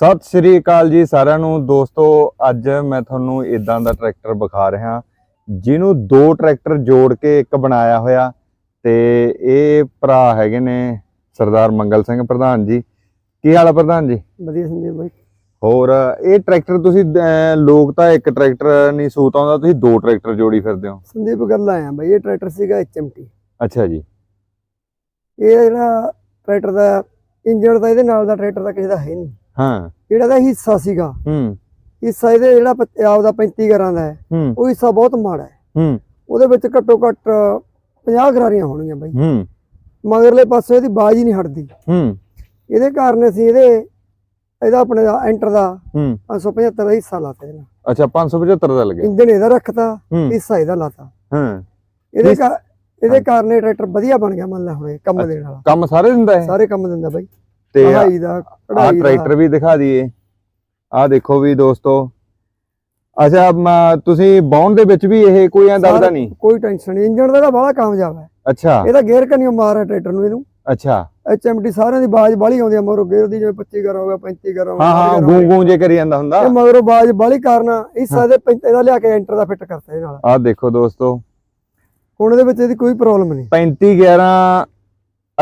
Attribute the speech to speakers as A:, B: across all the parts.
A: ਸਤਿ ਸ਼੍ਰੀ ਅਕਾਲ ਜੀ ਸਾਰਿਆਂ ਨੂੰ। ਦੋਸਤੋ ਅੱਜ ਮੈਂ ਤੁਹਾਨੂੰ ਇਦਾਂ ਦਾ ਟਰੈਕਟਰ ਵਿਖਾ ਰਿਹਾ। ਜਿਹਨੂੰ ਦੋ ਟਰੈਕਟਰ ਜੋੜ ਕੇ ਇੱਕ ਬਣਾਇਆ ਹੋਇਆ ਤੇ ਇਹ ਭਰਾ ਹੈਗੇ ਨੇ ਸਰਦਾਰ ਮੰਗਲ ਸਿੰਘ ਪ੍ਰਧਾਨ ਜੀ। ਕੀ ਹਾਲ ਹੈ ਪ੍ਰਧਾਨ ਜੀ?
B: ਵਧੀਆ ਸੰਦੀਪ ਬਾਈ।
A: ਹੋਰ ਇਹ ਟਰੈਕਟਰ ਤੁਸੀਂ ਲੋਕ ਤਾਂ ਇੱਕ ਟਰੈਕਟਰ ਨਹੀਂ ਸੂਤ ਆਉਂਦਾ ਤੁਸੀਂ ਦੋ ਟਰੈਕਟਰ ਜੋੜੀ ਫਿਰਦੇ ਹੋ।
B: ਸੰਦੀਪ ਗੱਲ ਆਇਆ ਬਾਈ ਇਹ ਟਰੈਕਟਰ ਸੀਗਾ HMT
A: ਅੱਛਾ ਜੀ।
B: ਇਹ ਜਿਹੜਾ ਟਰੈਕਟਰ ਦਾ ਇੰਜਣ ਦਾ ਇਹਦੇ ਨਾਲ ਦਾ ਟਰੈਕਟਰ ਦਾ ਕਿਸੇ ਦਾ ਹੈ ਨਹੀਂ।
A: ਹਾਂ।
B: ਜਿਹੜਾ ਦਾ ਹਿੱਸਾ ਸੀਗਾ।
A: ਹੂੰ।
B: ਹਿੱਸਾ ਇਹਦੇ ਜਿਹੜਾ ਪੰਜਾਬ ਦਾ 35 ਗਰਾਂ ਦਾ ਹੈ ਉਹ ਹਿੱਸਾ ਬਹੁਤ ਮਾੜਾ ਹੈ।
A: ਹੂੰ।
B: ਉਹਦੇ ਵਿੱਚ ਘੱਟੋ ਘੱਟ 50 ਗਰਾਰੀਆਂ ਹੋਣਗੀਆਂ ਬਾਈ।
A: ਹੂੰ।
B: ਮਗਰਲੇ ਪਾਸੇ ਇਹਦੀ ਬਾਜ ਹੀ ਨਹੀਂ ਹਟਦੀ।
A: ਹੂੰ।
B: ਇਹਦੇ ਕਾਰਨ ਅਸੀਂ ਇਹਦੇ ਇਹਦਾ ਆਪਣੇ ਦਾ ਐਂਟਰ ਦਾ
A: ਹੂੰ।
B: 575 ਦਾ ਹਿੱਸਾ ਲਾਤਾ ਇਹਦਾ
A: ਅੱਛਾ 575 ਦਾ ਲੱਗਿਆ।
B: ਇੰਜਣ ਇਹਦਾ ਰੱਖਤਾ ਹਿੱਸਾ ਇਹਦਾ ਲਾਤਾ।
A: ਹਾਂ।
B: ਇਹਦੇ ਇਹਦੇ ਕਾਰਨ ਇਹ ਟਰੈਕਟਰ ਵਧੀਆ ਬਣ ਗਿਆ ਮੰਨ ਲੈ ਹੁਣ ਕੰਮ ਦੇਣ ਵਾਲਾ।
A: ਕੰਮ ਸਾਰੇ ਦਿੰਦਾ ਹੈ
B: ਸਾਰੇ ਕੰਮ ਦਿੰਦਾ ਬਾਈ।
A: ਤੇ
B: ਕਢਾਈ ਦਾ
A: ਆ
B: ਕਢਾਈ ਦਾ।
A: ਟਰੈਕਟਰ ਵੀ ਦਿਖਾ ਦਈਏ। ਆ ਦੇਖੋ ਵੀ ਦੋਸਤੋ। ਅੱਛਾ ਮ- ਤੁਸੀਂ ਬਾਉਂਡ ਦੇ ਵਿੱਚ ਵੀ ਇਹ ਕੋਈ ਐ
B: ਸਾਰਾ-
A: ਨਹੀਂ?
B: ਕੋਈ ਟੈਨਸ਼ਨ ਨਹੀਂ ਇੰਜਣ ਦਾ ਤਾਂ ਬੜਾ ਕਾਮਯਾਬ ਹੈ।
A: ਅੱਛਾ।
B: ਇਹਦਾ ਗੇਅਰ ਕਨੀਓ ਮਾਰ ਹੈ ਟਰੈਕਟਰ ਨੂੰ ਇਹਨੂੰ।
A: ਅੱਛਾ।
B: ਐਚਐਮਟੀ ਸਾਰਿਆਂ ਦੀ ਬਾਜ ਬਾਲੀ ਆਉਂਦੀ ਆ ਮਗਰੋਂ ਗੇਅਰ ਦੀ ਜਿਵੇਂ 25 ਕਰ ਹੋਗਾ 35 ਕਰ ਹੋਗਾ
A: ਹਾਂ ਹਾਂ ਗੂੰ ਗੂੰ ਜੇ ਕਰੀ ਜਾਂਦਾ ਹੁੰਦਾ।
B: ਇਹ ਮਗਰੋਂ ਬਾਜ ਬਾਲੀ ਕਾਰਨ ਹਿੱਸਾ ਦੇ ਇਹਦਾ ਲਿਆ ਕੇ ਐਂਟਰ ਦਾ ਫਿੱਟ ਕਰਤਾ ਇਹ ਨਾਲ।
A: ਆ ਦੇਖੋ ਦੋਸਤੋ।
B: ਹੁਣ ਇਹਦੇ ਵਿੱਚ ਇਹਦੀ ਕੋਈ ਪ੍ਰੋਬਲਮ ਨਹੀਂ।
A: 35 11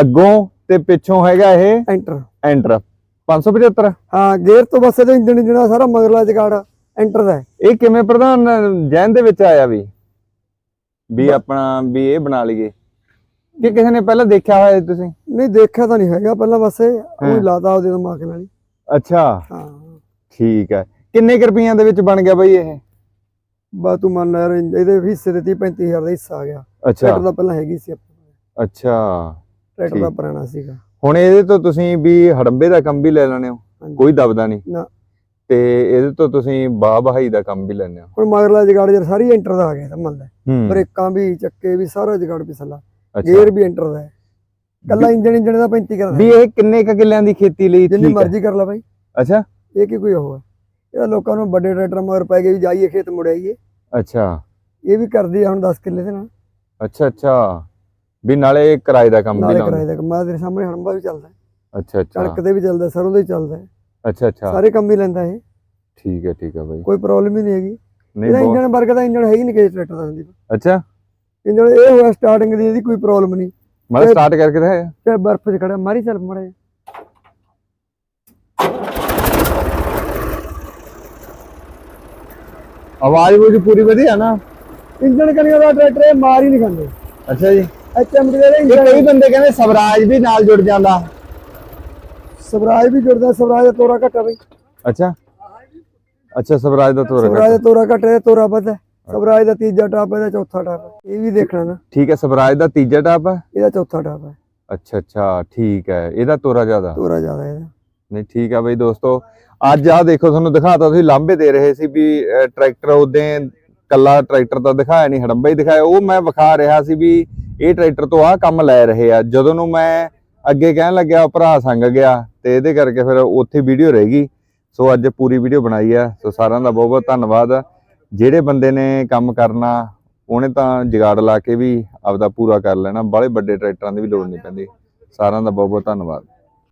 A: ਅੱਗੋਂ ਤੇ ਪਿੱਛੋਂ ਹੈਗਾ ਇਹ
B: ਐਂਟਰ
A: ਐਂਟਰ 575
B: ਹਾਂ ਗੇਅਰ ਤੋਂ ਬਸ ਇਹਦਾ ਇੰਜਣ ਜਿਹੜਾ ਸਾਰਾ ਮਗਰਲਾ ਜਗਾੜ ਐਂਟਰ ਦਾ ਹੈ।
A: ਇਹ ਕਿਵੇਂ ਪ੍ਰਧਾਨ ਜੈਨ ਦੇ ਵਿੱਚ ਆਇਆ ਵੀ? ਵੀ ਆਪਣਾ ਵੀ ਇਹ ਬਣਾ ਲਈਏ। ਕਿ ਕਿਸੇ ਨੇ ਪਹਿਲਾਂ ਦੇਖਿਆ ਹੋਇਆ ਤੁਸੀਂ?
B: ਨਹੀਂ ਦੇਖਿਆ ਤਾਂ ਨਹੀਂ ਹੈਗਾ ਪਹਿਲਾਂ ਬਸ ਇਹ। ਉਹ ਲਾਤਾ ਉਹਦੇ ਦਿਮਾਗ ਨਾਲ ਹੀ।
A: ਅੱਛਾ।
B: ਹਾਂ।
A: ਠੀਕ ਹੈ। ਕਿੰਨੇ ਕੁ ਰੁਪਈਆਂ ਦੇ ਵਿੱਚ ਬਣ ਗਿਆ ਬਈ ਇਹ?
B: ਬਾ ਤੂੰ ਮੰਨ ਲੈ ਯਾਰ ਇਹਦੇ ਹਿੱਸੇ ਦੇ 30 35000 ਦਾ ਹਿੱਸਾ ਆ ਗਿਆ।
A: ਅੱਛਾ।
B: ਟਰੈਕਟਰ ਦਾ ਪਹਿਲਾਂ ਹੈਗੀ ਸੀ ਆਪਣੇ।
A: ਅੱਛਾ।
B: ਟਰੈਕਟਰ ਦਾ। ਪੁਰਾਣਾ ਸੀਗਾ।
A: ਹੁਣ ਇਹਦੇ ਤੋਂ ਤੁਸੀਂ ਵੀ ਹੜੰਬੇ ਦਾ ਕੰਮ ਵੀ ਲੈ ਲੈਣੇ ਹੋ। ਕੋਈ ਦਬਦਾ ਨਹੀਂ?
B: ਨਾ।
A: ਤੇ ਇਹਦੇ ਤੋਂ ਤੁਸੀਂ ਬਾਹ ਬਹਾਈ ਦਾ ਕੰਮ ਵੀ ਲੈਣੇ ਹੋ?
B: ਹੁਣ ਮਗਰਲਾ ਜਗਾੜ ਜਰ ਸਾਰੀ ਐਂਟਰ ਦਾ ਆ ਗਿਆ ਮੰਨ ਲੈ ਬ੍ਰੇਕਾਂ ਵੀ ਚੱਕੇ ਵੀ ਸਾਰਾ ਜਗਾੜ ਪਿਛਲਾ ਗੇਅਰ ਵੀ ਐਂਟਰ ਦਾ ਹੈ। ਕੱਲਾ ਇੰਜਨ ਇੰਜਨ ਦਾ 35 ਕਰਦਾ
A: ਵੀ ਇਹ ਕਿੰਨੇ ਕ ਕਿੱਲਿਆਂ ਦੀ ਖੇਤੀ ਲਈ
B: ਜਿੰਨੀ ਮਰਜ਼ੀ ਕਰ ਲਾ ਬਾਈ।
A: ਅੱਛਾ।
B: ਇਹ ਕੀ ਕੋਈ ਉਹ ਹੈ? ਇਹਦਾ ਲੋਕਾਂ ਨੂੰ ਵੱਡੇ ਟਰੈਕਟਰ ਮਗਰ ਪੈ ਗਏ ਵੀ ਜਾਈਏ ਖੇਤ ਮੁੜ ਆਈਏ।
A: ਅੱਛਾ।
B: ਇਹ ਵੀ ਕਰਦੀ ਆ ਹੁਣ 10 ਕਿੱਲੇ ਦੇ ਨਾਲ।
A: ਅੱਛਾ ਅੱਛਾ। ਵੀ ਨਾਲੇ ਕਿਰਾਏ ਦਾ ਕੰਮ ਵੀ
B: ਨਾਲੇ
A: ਲਾਉਂਦੇ।
B: ਕਿਰਾਏ ਦਾ ਕੰਮ ਆ ਤੇਰੇ ਸਾਹਮਣੇ ਹੜੰਬਾ ਵੀ ਚੱਲਦਾ ਹੈ,
A: ਅੱਛਾ ਅੱਛਾ।
B: ਕਣਕ ਦੇ ਵੀ ਚੱਲਦਾ ਸਰੋਂ ਦੇ ਵੀ ਚੱਲਦਾ ਹੈ,
A: ਅੱਛਾ ਅੱਛਾ।
B: ਸਾਰੇ ਕੰਮ ਵੀ ਲੈਂਦਾ ਇਹ।
A: ਠੀਕ ਹੈ ਠੀਕ ਹੈ ਬਾਈ।
B: ਕੋਈ ਪ੍ਰੋਬਲਮ ਹੀ ਨਹੀਂ ਹੈਗੀ।
A: ਨਹੀਂ
B: ਇਹਦਾ
A: ਬਹੁਤ
B: ਇੰਜਨ ਵਰਗਾ ਦਾ ਇੰਜਨ ਹੈ ਹੀ ਨਹੀਂ ਕਿਸੇ ਟਰੈਕਟਰ ਦਾ ਸੰਦੀਪ
A: ਅੱਛਾ।
B: ਇੰਜਨ ਇਹ ਹੋਇਆ ਸਟਾਰਟਿੰਗ ਦੀ ਇਹਦੀ ਕੋਈ ਪ੍ਰੋਬਲਮ ਨਹੀਂ।
A: ਮੈਂ
B: ਤੇ-
A: ਸਟਾਰਟ ਕਰਕੇ ਦਿਖਾਇਆ?
B: ਤੇ ਬਰਫ਼ 'ਚ ਖੜਾ ਮਾਰੀ ਚੱਲ ਮੜੇ
A: ਆਵਾਜ਼ ਉਹ ਪੂਰੀ ਵਧੀਆ ਨਾ?
B: ਇੰਜਨ ਕਨੀਆਂ ਦਾ ਟਰੈਕਟਰ ਇਹ ਮਾਰ ਹੀ ਨਹੀਂ ਖਾਂਦੇ।
A: ਅੱਛਾ ਜੀ।
B: ਐਚਐਮਡੀ ਦੇ
A: ਇਹ ਕਈ ਬੰਦੇ ਕਹਿੰਦੇ ਸਵਰਾਜ ਵੀ ਨਾਲ ਜੁੜ ਜਾਂਦਾ।
B: ਸਵਰਾਜ ਵੀ ਜੁੜਦਾ ਸਵਰਾਜ ਦਾ ਤੋਰਾ ਘਟਾ ਬਈ।
A: ਅੱਛਾ। ਅੱਛਾ ਸਵਰਾਜ ਦਾ ਤੋਰ
B: ਸਵਰਾਜ ਦਾ ਤੋਰਾ ਘਟਾ ਤੇ ਤੋਰਾ ਵੱਧਾ ਸਵਰਾਜ ਦਾ ਤੀਜਾ ਟਾਪ ਇਹਦਾ ਚੌਥਾ ਟਾਪ ਹੈ। ਇਹ ਵੀ ਦੇਖਣਾ ਨਾ।
A: ਠੀਕ ਹੈ ਸਵਰਾਜ ਦਾ ਤੀਜਾ ਟਾਪ ਹੈ
B: ਇਹਦਾ ਚੌਥਾ ਟਾਪ ਹੈ
A: ਅੱਛਾ ਅੱਛਾ ਠੀਕ ਹੈ ਇਹਦਾ ਤੋਰਾ ਜ਼ਿਆਦਾ?
B: ਤੋਰਾ ਜ਼ਿਆਦਾ ਇਹਦਾ।
A: ਨਹੀਂ ਠੀਕ ਆ ਬਈ ਦੋਸਤੋ ਅੱਜ ਆ ਦੇਖੋ ਤੁਹਾਨੂੰ ਦਿਖਾਤਾ ਤੁਸੀਂ ਲਾਂਬੇ ਦੇ ਰਹੇ ਸੀ ਵੀ ਟਰੈਕਟਰ ਉਹਦੇ ਕੱਲਾ ਟਰੈਕਟਰ ਤਾਂ ਦਿਖਾਇਆ ਨਹੀਂ ਹੜੰਬਾ ਹੀ ਦਿਖਾਇਆ। ਉਹ ਮੈਂ ਵਿਖਾ ਰਿਹਾ ਸੀ ਵੀ ਇਹ ਟਰੈਕਟਰ ਤੋਂ ਆਹ ਕੰਮ ਲੈ ਰਹੇ ਆ। ਜਦੋਂ ਨੂੰ ਮੈਂ ਅੱਗੇ ਕਹਿਣ ਲੱਗਿਆ ਭਰਾ ਸੰਗ ਗਿਆ ਤੇ ਇਹਦੇ ਕਰਕੇ ਫਿਰ ਉੱਥੇ ਵੀਡੀਓ ਰਹਿ ਗਈ। ਸੋ ਅੱਜ ਪੂਰੀ ਵੀਡੀਓ ਬਣਾਈ ਆ। ਸੋ ਸਾਰਿਆਂ ਦਾ ਬਹੁਤ ਬਹੁਤ ਧੰਨਵਾਦ। ਜਿਹੜੇ ਬੰਦੇ ਨੇ ਕੰਮ ਕਰਨਾ, ਉਹਨੇ ਤਾਂ ਜਗਾੜ ਲਾ ਕੇ ਵੀ ਆਪਦਾ ਪੂਰਾ ਕਰ ਲੈਣਾ। ਬਾਹਲੇ ਵੱਡੇ ਟਰੈਕਟਰਾਂ ਦੀ ਵੀ ਲੋੜ ਨਹੀਂ ਪੈਂਦੀ। ਸਾਰਿਆਂ ਦਾ ਬਹੁਤ ਬਹੁਤ ਧੰਨਵਾਦ।